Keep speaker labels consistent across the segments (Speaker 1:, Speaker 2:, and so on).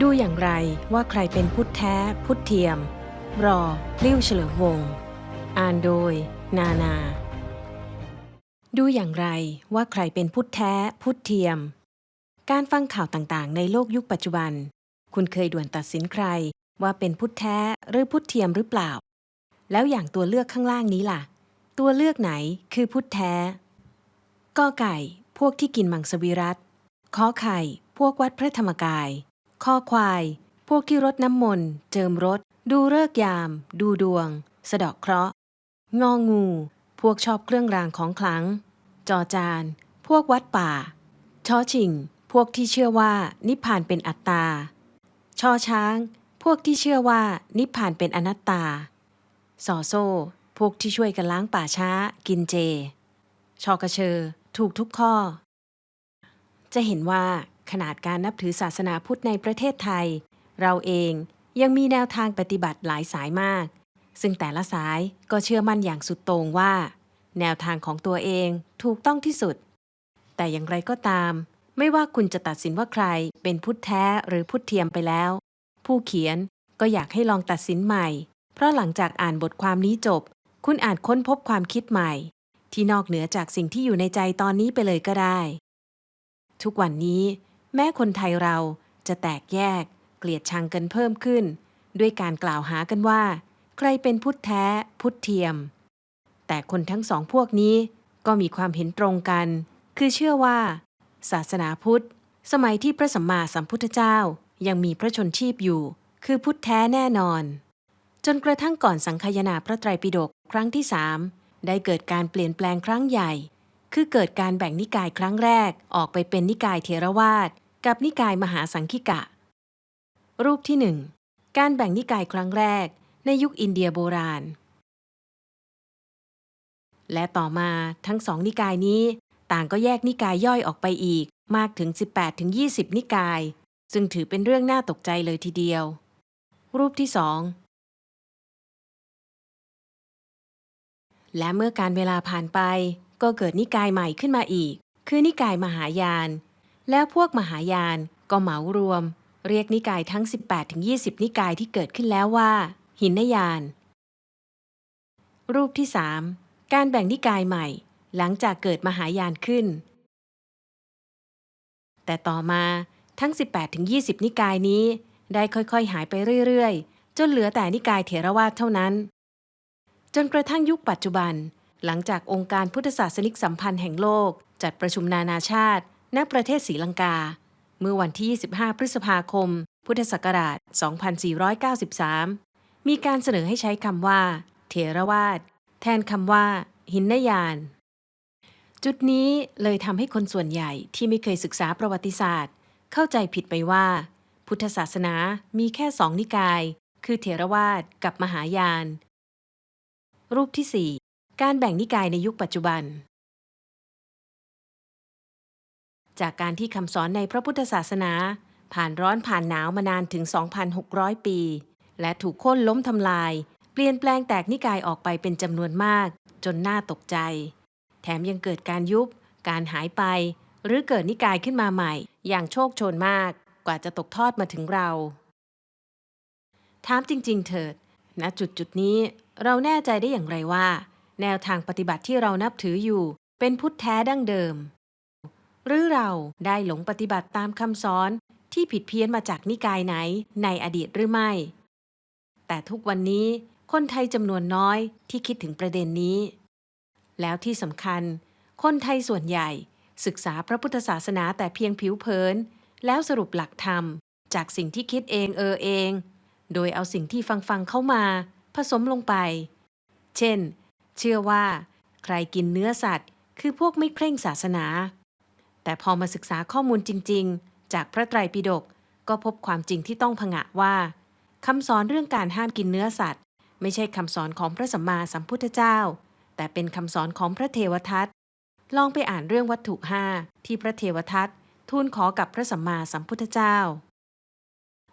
Speaker 1: ดูอย่างไรว่าใครเป็นพุทธแท้พุทธเทียม รอ ลิ้วเฉลิมวงศ์อ่านโดย นานา ดูอย่างไรว่าใครเป็นพุทธแท้พุทธเทียม การฟังข่าวต่างๆ ในโลกยุคปัจจุบัน คุณเคยด่วนตัดสินใครว่าเป็นพุทธแท้หรือพุทธเทียมหรือเปล่า แล้วอย่างตัวเลือกข้างล่างนี้ล่ะ ตัวเลือกไหนคือพุทธแท้กอไก่ พวกที่กินมังสวิรัตขอไข่ พวกวัดพระธรรมกาย คอควาย พวกที่รดน้ำมนต์ เจิมรถ ดูเลิกยาม ดูดวง สะดาะเคราะห์ งองู พวกชอบเครื่องรางของขลัง จอจาน พวกวัดป่า ชอชิง พวกที่เชื่อว่านิพพานเป็นอัตตา ชอช้าง พวกที่เชื่อว่านิพพานเป็นอนัตตาสอโซ่ พวกที่ช่วยกันล้างป่าช้า กินเจ ชอกระเชอ ถูกทุกข้อ จะเห็นว่า ขนาดการนับถือศาสนาพุทธในประเทศไทย เราเองยังมีแนวทางปฏิบัติหลายสายมาก ซึ่งแต่ละสายก็เชื่อมั่นอย่างสุดโต่งว่า แนวทางของตัวเองถูกต้องที่สุด แต่อย่างไรก็ตาม ไม่ว่าคุณจะตัดสินว่าใครเป็นพุทธแท้หรือพุทธเทียมไปแล้ว ผู้เขียนก็อยากให้ลองตัดสินใหม่ เพราะหลังจากอ่านบทความนี้จบ คุณอาจค้นพบความคิดใหม่ ที่นอกเหนือจากสิ่งที่อยู่ในใจตอนนี้ไปเลยก็ได้ ทุกวันนี้ แม้คนไทยเราจะแตกแยก เกลียดชังกันเพิ่มขึ้น ด้วยการกล่าวหากันว่า ใครเป็นพุทธแท้พุทธเทียม แต่คนทั้งสองพวกนี้ก็มีความเห็นตรงกัน คือเชื่อว่า ศาสนาพุทธ สมัยที่พระสัมมาสัมพุทธเจ้ายังมีพระชนชีพอยู่ คือพุทธแท้แน่นอน จนกระทั่งก่อนสังคายนาพระไตรปิฎกครั้งที่สามได้เกิดการเปลี่ยนแปลงครั้งใหญ่ คือเกิดการแบ่งนิกายครั้งแรกออกไปเป็นนิกายเทรวาส กับนิกายมหาสังคิกะ รูปที่หนึ่งการแบ่งนิกายครั้งแรกในยุคอินเดียโบราณ และต่อมาทั้งสองนิกายนี้ต่างก็แยกนิกายย่อยออกไปอีกมากถึง 18-20 นิกาย ซึ่งถือเป็นเรื่องน่าตกใจเลยทีเดียว รูปที่สองและเมื่อการเวลาผ่านไปก็เกิดนิกายใหม่ขึ้นมาอีก คือนิกายมหายาน แล้วพวกมหายานก็เหมารวม เรียกนิกายทั้ง 18-20 นิกายที่เกิดขึ้นแล้วว่า หินยาน รูปที่ 3 การแบ่งนิกายใหม่ หลังจากเกิดมหายานขึ้น แต่ต่อมาทั้ง 18-20 นิกายนี้ ได้ค่อยๆ หายไปเรื่อยๆ จนเหลือแต่นิกายเถรวาทเท่านั้น จนกระทั่งยุคปัจจุบัน หลังจากองค์การพุทธศาสนิกสัมพันธ์แห่งโลก จัดประชุมนานาชาติ ณประเทศศรีลังกา เมื่อวันที่ 25 พฤษภาคม พุทธศักราช 2493 มีการเสนอให้ใช้คำว่า เถรวาทแทนคำว่า หินนยาน จุดนี้เลยทำให้คนส่วนใหญ่ที่ไม่เคยศึกษาประวัติศาสตร์ เข้าใจผิดไปว่า พุทธศาสนามีแค่สองนิกาย คือเถรวาทกับมหายาน รูปที่ 4 การแบ่งนิกายในยุคปัจจุบัน จากการที่คำสอนในพระพุทธศาสนา ผ่านร้อนผ่านหนาวมานานถึง 2,600 ปี และถูกโค่นล้มทำลาย เปลี่ยนแปลงแตกนิกายออกไปเป็นจำนวนมาก จนน่าตกใจ แถมยังเกิดการยุบ การหายไป หรือเกิดนิกายขึ้นมาใหม่ อย่างโชคโชนมาก กว่าจะตกทอดมาถึงเรา ถามจริง ๆ เถิดณจุดจุดนี้เราแน่ใจได้อย่างไรว่า แนวทางปฏิบัติที่เรานับถืออยู่ เป็นพุทธแท้ดั้งเดิม หรือเราได้หลงปฏิบัติตามคำสอนที่ผิดเพี้ยนมาจากนิกายไหนในอดีตหรือไม่ แต่ทุกวันนี้คนไทยจำนวนน้อยที่คิดถึงประเด็นนี้ แล้วที่สำคัญ คนไทยส่วนใหญ่ศึกษาพระพุทธศาสนาแต่เพียงผิวเผิน แล้วสรุปหลักธรรม จากสิ่งที่คิดเองเออเอง โดยเอาสิ่งที่ฟังฟังเข้ามาผสมลงไป เช่น เชื่อว่า ใครกินเนื้อสัตว์ คือพวกไม่เคร่งศาสนา แต่พอมาศึกษาข้อมูลจริง ๆ จากพระไตรปิฎกก็พบความจริงที่ต้องผงะว่าคำสอนเรื่องการห้ามกินเนื้อสัตว์ ไม่ใช่คำสอนของพระสัมมาสัมพุทธเจ้า แต่เป็นคำสอนของพระเทวทัตลองไปอ่านเรื่องวัตถุห้าที่พระเทวทัตทูลขอกับพระสัมมาสัมพุทธเจ้า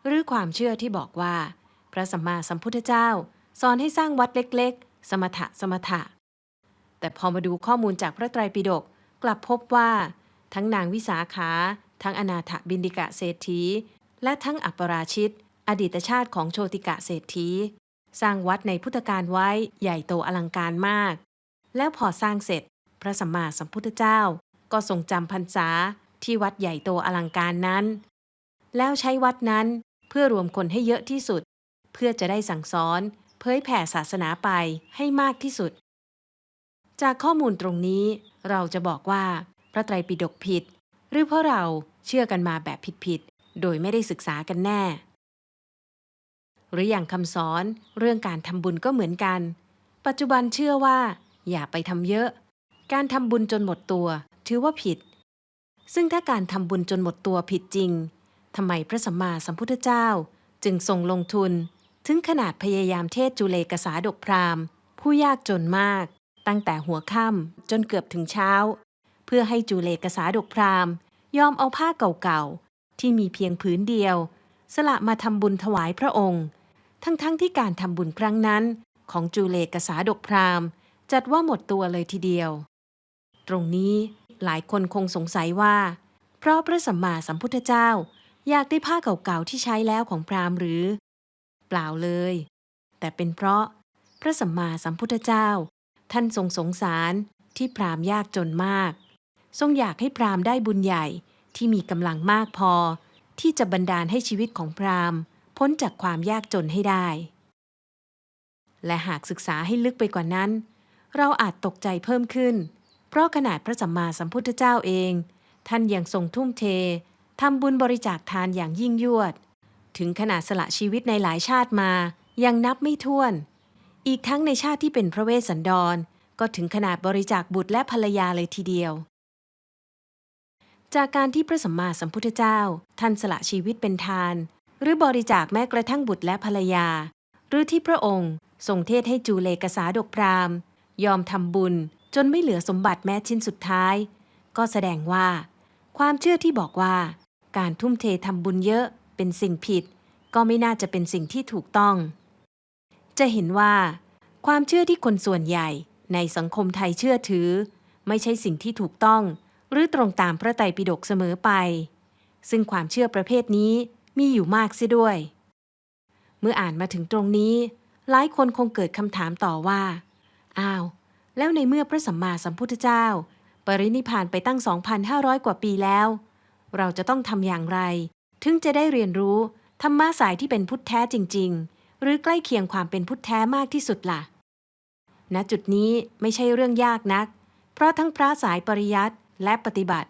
Speaker 1: หรือความเชื่อที่บอกว่า พระสัมมาสัมพุทธเจ้า สอนให้สร้างวัดเล็กๆ สมถะสมถะ แต่พอมาดูข้อมูลจากพระไตรปิฎกกลับพบว่า ทั้งนางวิสาขา ทั้งอนาถบินดิกะเศรษฐี และทั้งอัปราชิต อดีตชาติของโชติกะเศรษฐี สร้างวัดในพุทธกาลไว้ใหญ่โตอลังการมาก แล้วพอสร้างเสร็จ พระสัมมาสัมพุทธเจ้า ก็ทรงจำพรรษาที่วัดใหญ่โตอลังการนั้น แล้วใช้วัดนั้นเพื่อรวมคนให้เยอะที่สุด เพื่อจะได้สั่งสอน เผยแผ่ศาสนาไปให้มากที่สุด จากข้อมูลตรงนี้เราจะบอกว่า พระไตรปิฎกผิด หรือเพราะเราเชื่อกันมาแบบผิดๆ โดยไม่ได้ศึกษากันแน่ หรืออย่างคำสอนเรื่องการทำบุญก็เหมือนกัน ปัจจุบันเชื่อว่า อย่าไปทำเยอะ การทำบุญจนหมดตัว ถือว่าผิด ซึ่งถ้าการทำบุญจนหมดตัวผิดจริงทำไมพระสัมมาสัมพุทธเจ้าจึงทรงลงทุน ถึงขนาดพยายามเทศจุเลกษาดกพราหมณ์ ผู้ยากจนมาก ตั้งแต่หัวค่ำจนเกือบถึงเช้า เพื่อให้จุเลกษาดกพราหมยอมเอาผ้าเก่าๆ ที่มีเพียงผืนเดียว สละมาทำบุญถวายพระองค์ ทั้งๆทที่การทำบุญครั้งนั้น ของจุเลกษาดกพราหมจัดว่าหมดตัวเลยทีเดียว ตรงนี้หลายคนคงสงสัยว่า เพราะพระสัมมาสัมพุทธเจ้า อยากได้ผ้าเก่าๆที่ใช้แล้วของพราหมณ์หรือ เปล่าเลย แต่เป็นเพราะพระสัมมาสัมพุทธเจ้า ท่านทรงสงสารที่พราหมณ์ยากจนมาก ทรงอยากให้พราหมณ์ได้บุญใหญ่ที่มีกำลังมากพอ ที่จะบันดาลให้ชีวิตของพราหมณ์พ้นจากความยากจนให้ได้ และหากศึกษาให้ลึกไปกว่านั้น เราอาจตกใจเพิ่มขึ้น เพราะขนาดพระสัมมาสัมพุทธเจ้าเอง ท่านยังทรงทุ่มเททำบุญบริจาคทานอย่างยิ่งยวด ถึงขนาดสละชีวิตในหลายชาติมายังนับไม่ถ้วน อีกทั้งในชาติที่เป็นพระเวสสันดร ก็ถึงขนาดบริจาคบุตรและภรรยาเลยทีเดียว จากการที่พระสัมมาสัมพุทธเจ้า ท่านสละชีวิตเป็นทาน หรือบริจาคแม้กระทั่งบุตรและภรรยา หรือที่พระองค์ทรงเทศให้จูเลกษาดกพรามยอมทำบุญจนไม่เหลือสมบัติแม้ชิ้นสุดท้าย ก็แสดงว่า ความเชื่อที่บอกว่า การทุ่มเททำบุญเยอะเป็นสิ่งผิด ก็ไม่น่าจะเป็นสิ่งที่ถูกต้อง จะเห็นว่า ความเชื่อที่คนส่วนใหญ่ในสังคมไทยเชื่อถือ ไม่ใช่สิ่งที่ถูกต้อง หรือตรงตามพระไตรปิฎกเสมอไป ซึ่งความเชื่อประเภทนี้มีอยู่มากเสียด้วย เมื่ออ่านมาถึงตรงนี้ หลายคนคงเกิดคำถามต่อว่า อ้าว แล้วในเมื่อพระสัมมาสัมพุทธเจ้า ปรินิพานไปตั้ง 2,500 กว่าปีแล้ว เราจะต้องทำอย่างไร ถึงจะได้เรียนรู้ธรรมะสายที่เป็นพุทธแท้จริง ๆ หรือใกล้เคียงความเป็นพุทธแท้มากที่สุดล่ะณจุดนี้ไม่ใช่เรื่องยากนัก เพราะทั้งพระสายปริยัติ และปฏิบัติ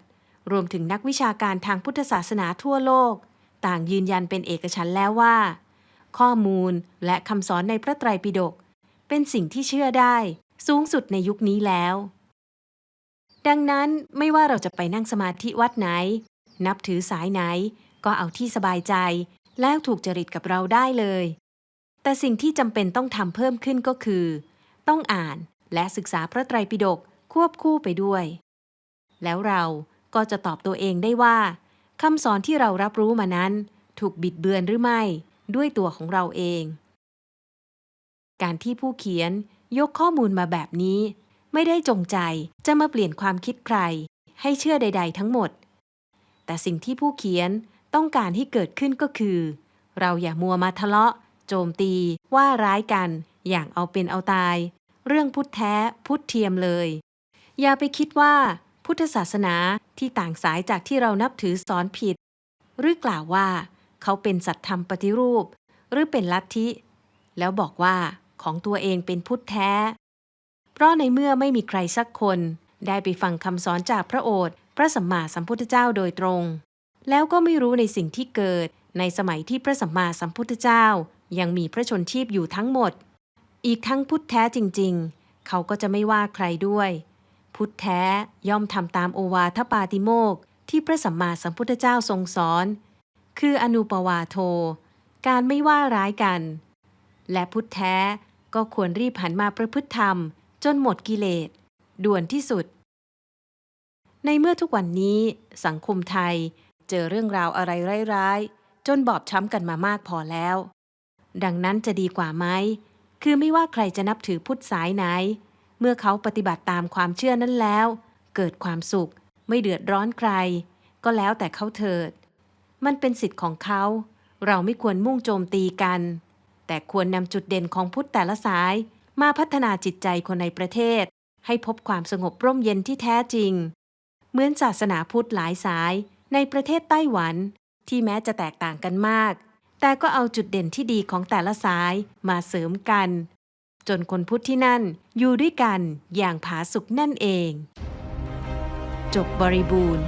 Speaker 1: รวมถึงนักวิชาการทางพุทธศาสนาทั่วโลก ต่างยืนยันเป็นเอกฉันแล้วว่า ข้อมูลและคำสอนในพระไตรปิฎกเป็นสิ่งที่เชื่อได้สูงสุดในยุคนี้แล้ว ดังนั้นไม่ว่าเราจะไปนั่งสมาธิวัดไหน นับถือสายไหน ก็เอาที่สบายใจ แล้วถูกจริตกับเราได้เลย แต่สิ่งที่จำเป็นต้องทำเพิ่มขึ้นก็คือ ต้องอ่านและศึกษาพระไตรปิฎกควบคู่ไปด้วย แล้วเราก็จะตอบตัวเองได้ว่าคำสอนที่เรารับรู้มานั้น ถูกบิดเบือนหรือไม่ ด้วยตัวของเราเอง การที่ผู้เขียนยกข้อมูลมาแบบนี้ ไม่ได้จงใจจะมาเปลี่ยนความคิดใคร ให้เชื่อใด ๆ ทั้งหมด แต่สิ่งที่ผู้เขียนต้องการให้เกิดขึ้นก็คือ เราอย่ามัวมาทะเลาะ โจมตี ว่าร้ายกัน อย่างเอาเป็นเอาตาย เรื่องพุทธแท้พุทธเทียมเลย อย่าไปคิดว่า พุทธศาสนาที่ต่างสายจากที่เรานับถือสอนผิด หรือกล่าวว่า เขาเป็นสัตธรรมปฏิรูป หรือเป็นลัทธิ แล้วบอกว่าของตัวเองเป็นพุทธแท้ เพราะในเมื่อไม่มีใครสักคนได้ไปฟังคำสอนจากพระโอษฐ์พระสัมมาสัมพุทธเจ้าโดยตรง แล้วก็ไม่รู้ในสิ่งที่เกิดในสมัยที่พระสัมมาสัมพุทธเจ้า ยังมีพระชนชีพอยู่ทั้งหมด อีกทั้งพุทธแท้จริง ๆ เขาก็จะไม่ว่าใครด้วย พุทธแท้ย่อมทำตามโอวาทปาติโมกที่พระสัมมาสัมพุทธเจ้าทรงสอน คืออนุปวาโท การไม่ว่าร้ายกัน และพุทธแท้ก็ควรรีบหันมาประพฤติธรรม จนหมดกิเลส ด่วนที่สุด ในเมื่อทุกวันนี้สังคมไทยเจอเรื่องราวอะไรร้ายๆ จนบอบช้ำกันมามากพอแล้ว ดังนั้นจะดีกว่าไหม คือไม่ว่าใครจะนับถือพุทธสายไหน เมื่อเขาปฏิบัติตามความเชื่อนั้นแล้ว เกิดความสุข ไม่เดือดร้อนใคร ก็แล้วแต่เขาเถิด มันเป็นสิทธิ์ของเขา เราไม่ควรมุ่งโจมตีกัน แต่ควรนำจุดเด่นของพุทธแต่ละสาย มาพัฒนาจิตใจคนในประเทศ ให้พบความสงบร่มเย็นที่แท้จริง เหมือนศาสนาพุทธหลายสายในประเทศไต้หวัน ที่แม้จะแตกต่างกันมาก แต่ก็เอาจุดเด่นที่ดีของแต่ละสายมาเสริมกัน จนคนพุทธที่นั่นอยู่ด้วยกันอย่างผาสุกนั่นเอง จบบริบูรณ์